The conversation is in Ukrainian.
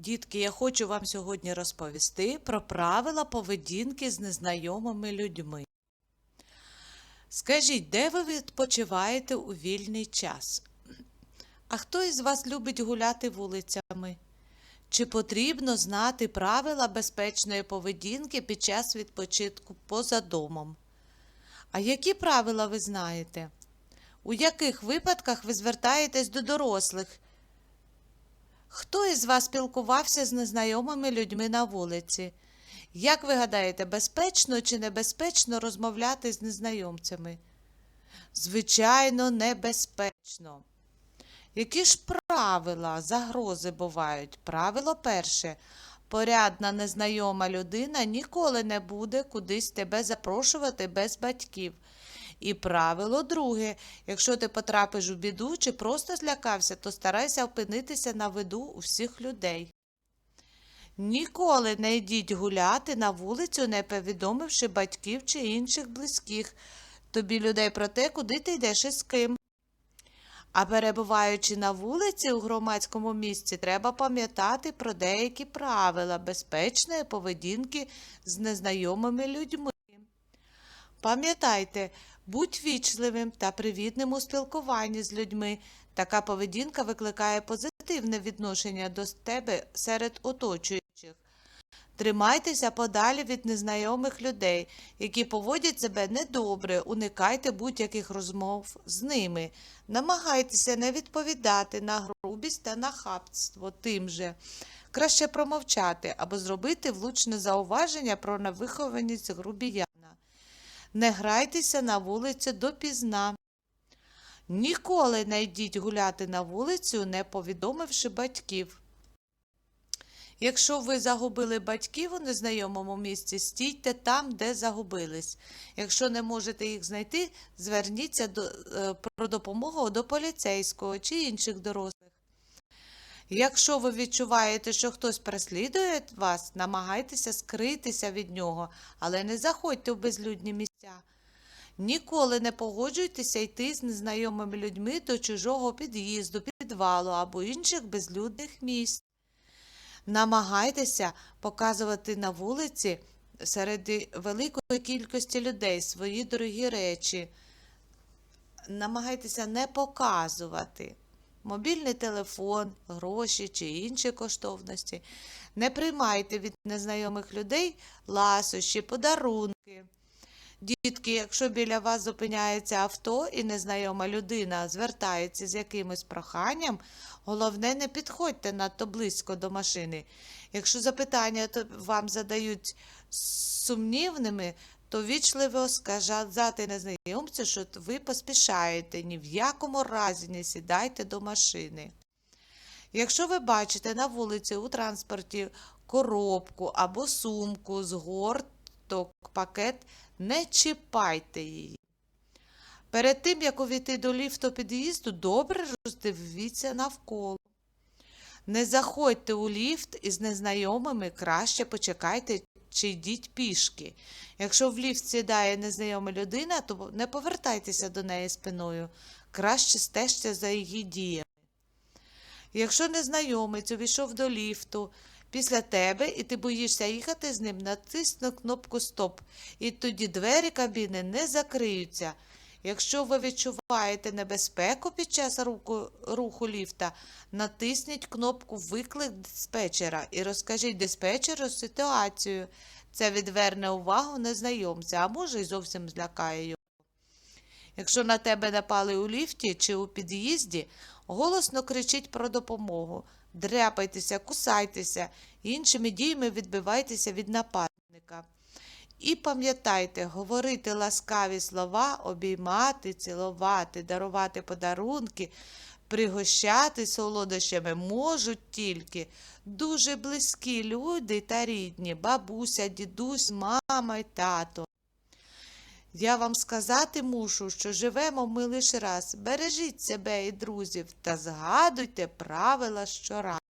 Дітки, я хочу вам сьогодні розповісти про правила поведінки з незнайомими людьми. Скажіть, де ви відпочиваєте у вільний час? А хто із вас любить гуляти вулицями? Чи потрібно знати правила безпечної поведінки під час відпочинку поза домом? А які правила ви знаєте? У яких випадках ви звертаєтесь до дорослих? Хто із вас спілкувався з незнайомими людьми на вулиці? Як ви гадаєте, безпечно чи небезпечно розмовляти з незнайомцями? Звичайно, небезпечно. Які ж правила, загрози бувають? Правило перше. Порядна незнайома людина ніколи не буде кудись тебе запрошувати без батьків. І правило друге, якщо ти потрапиш у біду чи просто злякався, то старайся опинитися на виду у всіх людей. Ніколи не йдіть гуляти на вулицю, не повідомивши батьків чи інших близьких тобі людей про те, куди ти йдеш і з ким. А перебуваючи на вулиці у громадському місці, треба пам'ятати про деякі правила безпечної поведінки з незнайомими людьми. Пам'ятайте, будь вічливим та привітним у спілкуванні з людьми. Така поведінка викликає позитивне відношення до тебе серед оточуючих. Тримайтеся подалі від незнайомих людей, які поводять себе недобре, уникайте будь-яких розмов з ними. Намагайтеся не відповідати на грубість та нахабство тим же. Краще промовчати або зробити влучне зауваження про невихованість грубіяна. Не грайтеся на вулиці допізна. Ніколи не йдіть гуляти на вулицю, не повідомивши батьків. Якщо ви загубили батьків у незнайомому місці, стійте там, де загубились. Якщо не можете їх знайти, зверніться до, е, про допомогу до поліцейського чи інших дорослих. Якщо ви відчуваєте, що хтось переслідує вас, намагайтеся скритися від нього, але не заходьте в безлюдні місця. Ніколи не погоджуйтеся йти з незнайомими людьми до чужого під'їзду, підвалу або інших безлюдних місць. Намагайтеся показувати на вулиці серед великої кількості людей свої дорогі речі. Намагайтеся не показувати мобільний телефон, гроші чи інші коштовності. Не приймайте від незнайомих людей ласощі, подарунки. Дітки, якщо біля вас зупиняється авто і незнайома людина звертається з якимось проханням, головне не підходьте надто близько до машини. Якщо запитання вам задають сумнівними, то вічливо сказати незнайомцю, що ви поспішаєте, ні в якому разі не сідайте до машини. Якщо ви бачите на вулиці у транспорті коробку або сумку з горток, пакет, не чіпайте її. Перед тим, як увійти до ліфту під'їзду, добре роздивіться навколо. Не заходьте у ліфт із незнайомими, краще почекайте чи йдіть пішки. Якщо в ліфт сідає незнайома людина, то не повертайтеся до неї спиною, краще стежте за її діями. Якщо незнайомець увійшов до ліфту після тебе і ти боїшся їхати з ним, натисни кнопку Стоп, і тоді двері кабіни не закриються. Якщо ви відчуваєте небезпеку під час руху, руху ліфта, натисніть кнопку Виклик диспетчера і розкажіть диспетчеру ситуацію. Це відверне увагу незнайомця, а може й зовсім злякає його. Якщо на тебе напали у ліфті чи у під'їзді, голосно кричіть про допомогу, дряпайтеся, кусайтеся, іншими діями відбивайтеся від нападника. І пам'ятайте, говорити ласкаві слова, обіймати, цілувати, дарувати подарунки, пригощати солодощами можуть тільки дуже близькі люди та рідні, бабуся, дідусь, мама й тато. Я вам сказати мушу, що живемо ми лише раз. Бережіть себе і друзів та згадуйте правила щоразу.